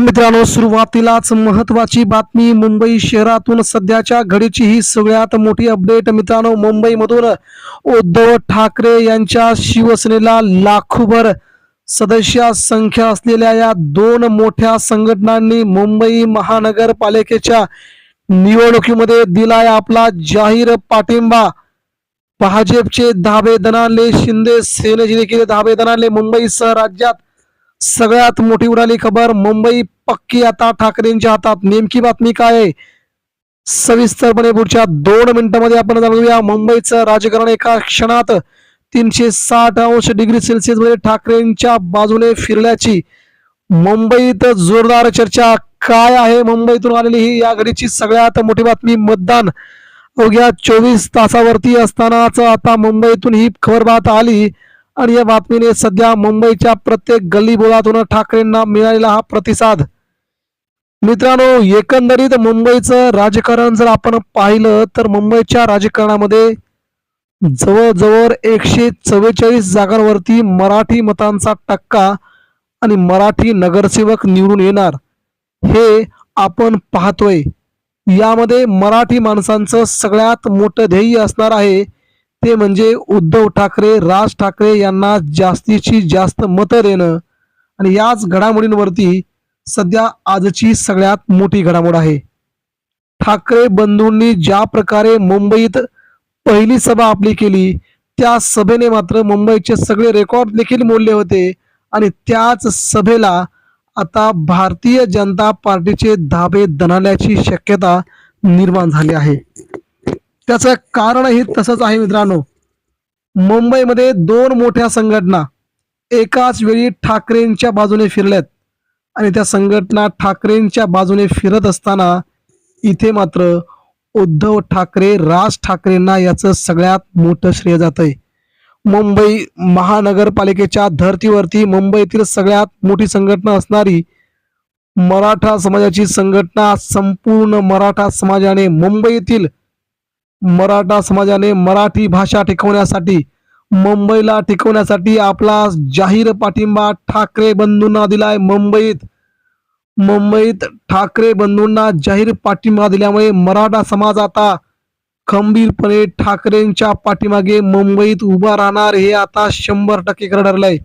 मित्रांनो सुरुवातीलाच महत्वाची बातमी. मुंबई शहरातून सध्याच्या घडीची ही सगळ्यात मोठी अपडेट मित्रांनो मुंबईमधून उद्धव ठाकरे यांच्या शिवसेनेला लाखोभर सदस्य संख्या असलेल्या या दोन मोठ्या संघटनांनी मुंबई महानगरपालिकेच्या निवडणुकीमध्ये दिलाय आपला जाहीर पाठिंबा. भाजपचे धाबे दणाले शिंदे सेनेचे देखील धाबे दणाले मुंबईसह राज्यात सगळ्यात मोठी उडाली खबर मुंबई पक्की आता ठाकरेंच्या हातात. नेमकी बातमी काय आहे? सविस्तरपणे पुढच्या दोन मिनिटांमध्ये आपण जाणूया. मुंबईचं राजकारण एका क्षणात तीनशे साठ अंश डिग्री सेल्सिअसमध्ये ठाकरेंच्या बाजूने फिरल्याची. मुंबईत जोरदार चर्चा काय आहे? मुंबईतून आलेली ही या घडीची सगळ्यात मोठी बातमी मतदान. अवघ्या चोवीस तासावरती असतानाच आता मुंबईतून ही खबर बात आली. आणि या बातमीने सध्या मुंबईच्या प्रत्येक गल्लीबोळातून ठाकरेंना मिळालेला हा प्रतिसाद. मित्रांनो एकंदरीत मुंबईचं राजकारण जर आपण पाहिलं तर मुंबईच्या राजकारणामध्ये जवळजवळ एकशे चव्वेचाळीस जागांवरती मराठी मतांचा टक्का आणि मराठी नगरसेवक निवडून येणार हे आपण पाहतोय. यामध्ये मराठी माणसांचं सगळ्यात मोठं ध्येय असणार आहे ते म्हणजे उद्धव ठाकरे राज ठाकरे यांना जास्तीची जास्त मतं देणं. आणि याच घडामोडींवरती सध्या आजची सगळ्यात मोठी घडामोड आहे. ठाकरे बंधूंनी ज्या प्रकारे मुंबईत पहिली सभा आपली केली त्या सभेने मात्र मुंबईचे सगळे रेकॉर्ड देखील मोडले होते. आणि त्याच सभेला आता भारतीय जनता पार्टीचे धाबे दणाल्याची शक्यता निर्माण झाली आहे. त्याचं कारणही तसंच आहे मित्रांनो. मुंबईमध्ये दोन मोठ्या संघटना एकाच वेळी ठाकरेंच्या बाजूने फिरल्यात. आणि त्या संघटना ठाकरेंच्या बाजूने फिरत असताना इथे मात्र उद्धव ठाकरे राज ठाकरेंना याचं सगळ्यात मोठं श्रेय जात आहे मुंबई महानगरपालिकेच्या धर्तीवरती मुंबईतील सगळ्यात मोठी संघटना असणारी मराठा समाजाची संघटना संपूर्ण मराठा समाजाने मुंबईतील मराठा समाजाने मराठी भाषा टिकवण्यासाठी मुंबईला टिकवण्यासाठी आपला जाहीर पाठिंबा ठाकरे बंधूंना दिलाय मुंबईत. मुंबईत ठाकरे बंधूंना जाहीर पाठिंबा दिल्यामुळे मराठा समाज आता खंबीरपणे ठाकरेंच्या पाठीमागे मुंबईत उभा राहणार हे आता शंभर टक्के खरं ठरलंय.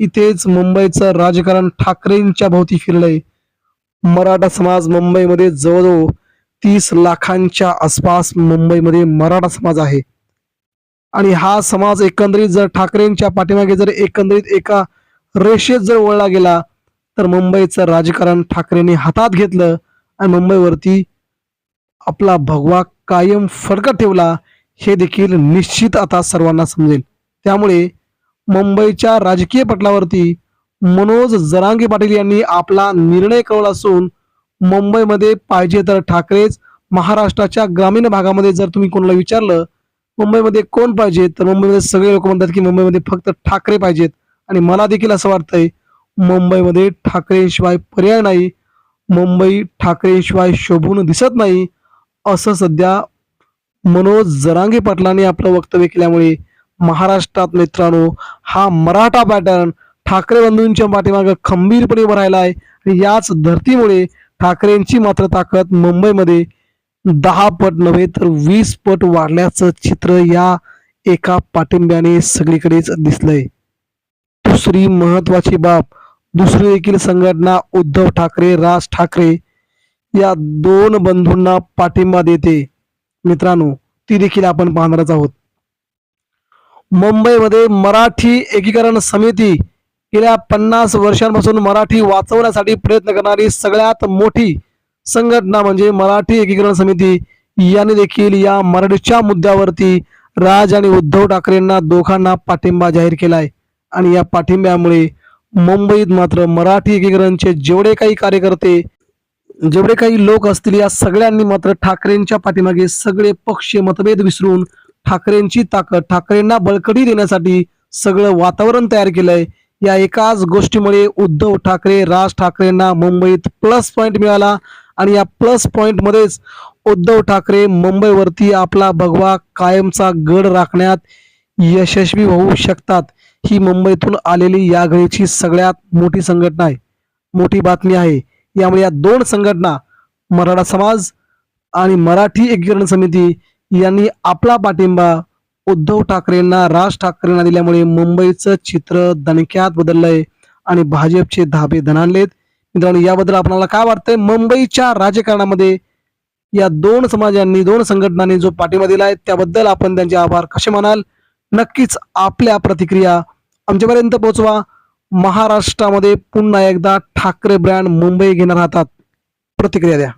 इथेच मुंबईचं राजकारण ठाकरेंच्या भोवती फिरलंय. मराठा समाज मुंबईमध्ये जवळजवळ तीस लाखांच्या आसपास मुंबईमध्ये मराठा समाज आहे. आणि हा समाज एकंदरीत जर ठाकरेंच्या पाठीमागे जर एकंदरीत एका रेषेत जर वळला गेला तर मुंबईचं राजकारण ठाकरेंनी हातात घेतलं आणि मुंबईवरती आपला भगवा कायम फडकत ठेवला हे देखील निश्चित आता सर्वांना समजेल. त्यामुळे मुंबईच्या राजकीय पटलावरती मनोज जरांगे पाटील यांनी आपला निर्णय कळवला असून मुंबईमध्ये पाहिजे तर ठाकरेच. महाराष्ट्राच्या ग्रामीण भागामध्ये जर तुम्ही कोणाला विचारलं मुंबईमध्ये कोण पाहिजे? तर मुंबईमध्ये सगळे लोक म्हणतात की मुंबईमध्ये फक्त ठाकरे पाहिजेत. आणि मला देखील असं वाटतंय मुंबईमध्ये ठाकरेशिवाय पर्याय नाही. मुंबई ठाकरेशिवाय शोभून दिसत नाही. असं सध्या मनोज जरांगे पाटलांनी आपलं वक्तव्य केल्यामुळे महाराष्ट्रात मित्रांनो हा मराठा पॅटर्न ठाकरे बंधूंच्या पाठीमागं खंबीरपणे उभा राहिला आहे आणि याच धर्तीमुळे ठाकरेंची मात्र ताकद मुंबईमध्ये दहा पट नव्हे तर वीस पट वाढल्याचं चित्र या एका पाठिंब्याने सगळीकडेच दिसलंय. दुसरी महत्वाची बाब दुसरी देखील संघटना उद्धव ठाकरे राज ठाकरे या दोन बंधूंना पाठिंबा देते. मित्रांनो ती देखील आपण पाहणारच आहोत. मुंबईमध्ये मराठी एकीकरण समिती गेल्या पन्नास वर्षांपासून मराठी वाचवण्यासाठी प्रयत्न करणारी सगळ्यात मोठी संघटना म्हणजे मराठी एकीकरण समिती. यांनी देखील या मराठीच्या मुद्द्यावरती राज आणि उद्धव ठाकरेंना दोघांना पाठिंबा जाहीर केलाय. आणि या पाठिंब्यामुळे मुंबईत मात्र मराठी एकीकरणचे जेवढे काही कार्यकर्ते जेवढे काही लोक असतील या सगळ्यांनी मात्र ठाकरेंच्या पाठीमागे सगळे पक्ष मतभेद विसरून ठाकरेंची ताकद ठाकरेंना बळकटी देण्यासाठी सगळं वातावरण तयार केलंय. या एकाच गोष्टीमुळे उद्धव ठाकरे राज ठाकरेंना मुंबईत प्लस पॉईंट मिळाला. आणि या प्लस पॉईंटमध्येच उद्धव ठाकरे मुंबईवरती आपला भगवा कायमचा गड राखण्यात यशस्वी होऊ शकतात. ही मुंबईतून आलेली या घडीची सगळ्यात मोठी संघटना आहे. मोठी बातमी आहे. यामुळे या दोन संघटना मराठा समाज आणि मराठी एकीकरण समिती यांनी आपला पाठिंबा उद्धव ठाकरेंना राज ठाकरेंना दिल्यामुळे मुंबईचं चित्र दणक्यात बदललंय आणि भाजपचे धाबे धनानलेत मित्रांनो याबद्दल आपल्याला काय वाटतंय? मुंबईच्या राजकारणामध्ये या दोन समाजांनी दोन संघटनांनी जो पाठिंबा दिलाय त्याबद्दल आपण त्यांचे आभार कसे मानाल? नक्कीच आपल्या प्रतिक्रिया आमच्यापर्यंत पोहोचवा. महाराष्ट्रामध्ये पुन्हा एकदा ठाकरे ब्रँड मुंबई घेणार हातात. प्रतिक्रिया द्या.